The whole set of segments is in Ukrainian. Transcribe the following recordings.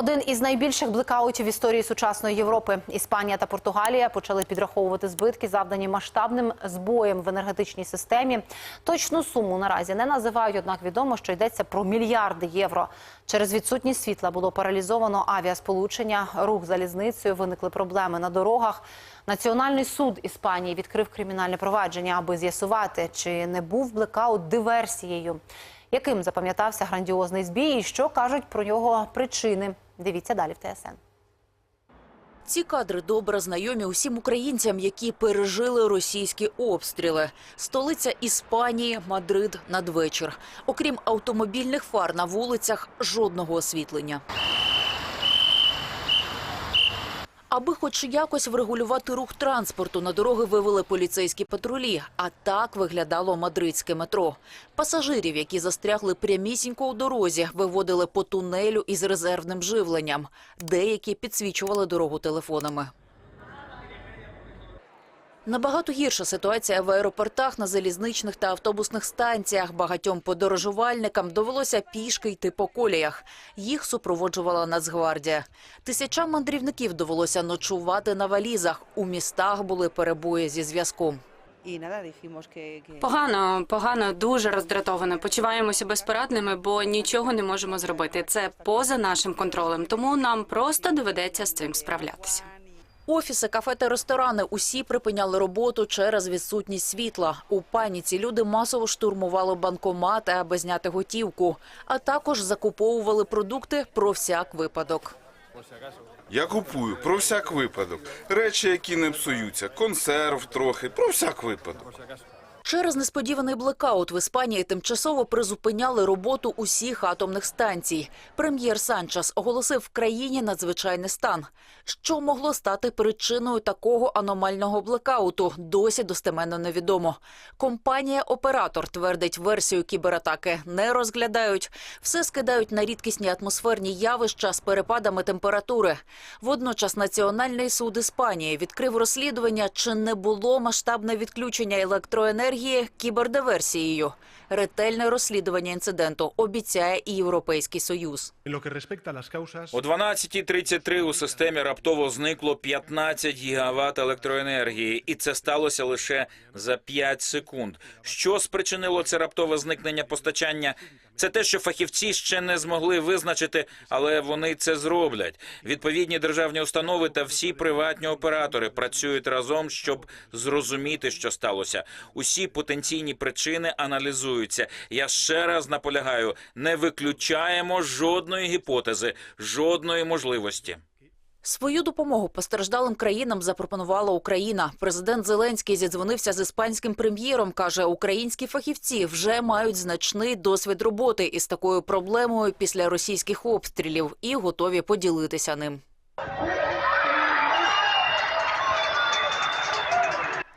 Один із найбільших блекаутів історії сучасної Європи. Іспанія та Португалія почали підраховувати збитки, завдані масштабним збоєм в енергетичній системі. Точну суму наразі не називають, однак відомо, що йдеться про мільярди євро. Через відсутність світла було паралізовано авіасполучення, рух залізницею, виникли проблеми на дорогах. Національний суд Іспанії відкрив кримінальне провадження, аби з'ясувати, чи не був блекаут диверсією. Яким запам'ятався грандіозний збій і що кажуть про його причини? Дивіться далі в ТСН. Ці кадри добре знайомі усім українцям, які пережили російські обстріли. Столиця Іспанії, Мадрид надвечір. Окрім автомобільних фар на вулицях, жодного освітлення. Аби хоч якось врегулювати рух транспорту, на дороги вивели поліцейські патрулі. А так виглядало мадридське метро. Пасажирів, які застрягли прямісінько у дорозі, виводили по тунелю із резервним живленням. Деякі підсвічували дорогу телефонами. Набагато гірша ситуація в аеропортах, на залізничних та автобусних станціях. Багатьом подорожувальникам довелося пішки йти по коліях. Їх супроводжувала Нацгвардія. Тисячам мандрівників довелося ночувати на валізах. У містах були перебої зі зв'язком. Погано, погано, дуже роздратовано. Почуваємося безпорадними, бо нічого не можемо зробити. Це поза нашим контролем, тому нам просто доведеться з цим справлятися. Офіси, кафе та ресторани усі припиняли роботу через відсутність світла. У паніці люди масово штурмували банкомати, аби зняти готівку, а також закуповували продукти про всяк випадок. Я купую про всяк випадок. Речі, які не псуються, консерв трохи, про всяк випадок. Через несподіваний блекаут в Іспанії тимчасово призупиняли роботу усіх атомних станцій. Прем'єр Санчес оголосив в країні надзвичайний стан. Що могло стати причиною такого аномального блекауту, досі достеменно невідомо. Компанія-оператор твердить, версію кібератаки не розглядають. Все скидають на рідкісні атмосферні явища з перепадами температури. Водночас Національний суд Іспанії відкрив розслідування, чи не було масштабне відключення електроенергії кібердиверсією. Ретельне розслідування інциденту обіцяє і Європейський Союз. О 12.33 у системі раптово зникло 15 гігават електроенергії, і це сталося лише за 5 секунд. Що спричинило це раптове зникнення постачання? Це те, що фахівці ще не змогли визначити, але вони це зроблять. Відповідні державні установи та всі приватні оператори працюють разом, щоб зрозуміти, що сталося. Усі потенційні причини аналізуються. Я ще раз наполягаю: не виключаємо жодної гіпотези, жодної можливості. Свою допомогу постраждалим країнам запропонувала Україна. Президент Зеленський зідзвонився з іспанським прем'єром. каже, українські фахівці вже мають значний досвід роботи із такою проблемою після російських обстрілів і готові поділитися ним.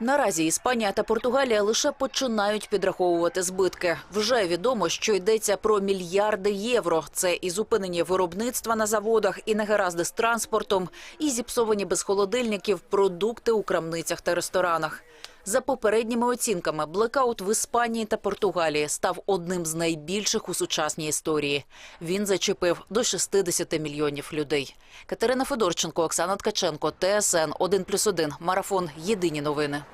Наразі Іспанія та Португалія лише починають підраховувати збитки. Вже відомо, що йдеться про мільярди євро. Це і зупинені виробництва на заводах, і негаразди з транспортом, і зіпсовані без холодильників продукти у крамницях та ресторанах. За попередніми оцінками, блекаут в Іспанії та Португалії став одним з найбільших у сучасній історії. Він зачепив до 60 мільйонів людей. Катерина Федорченко, Оксана Ткаченко, ТСН 1+,1, Марафон. Єдині новини.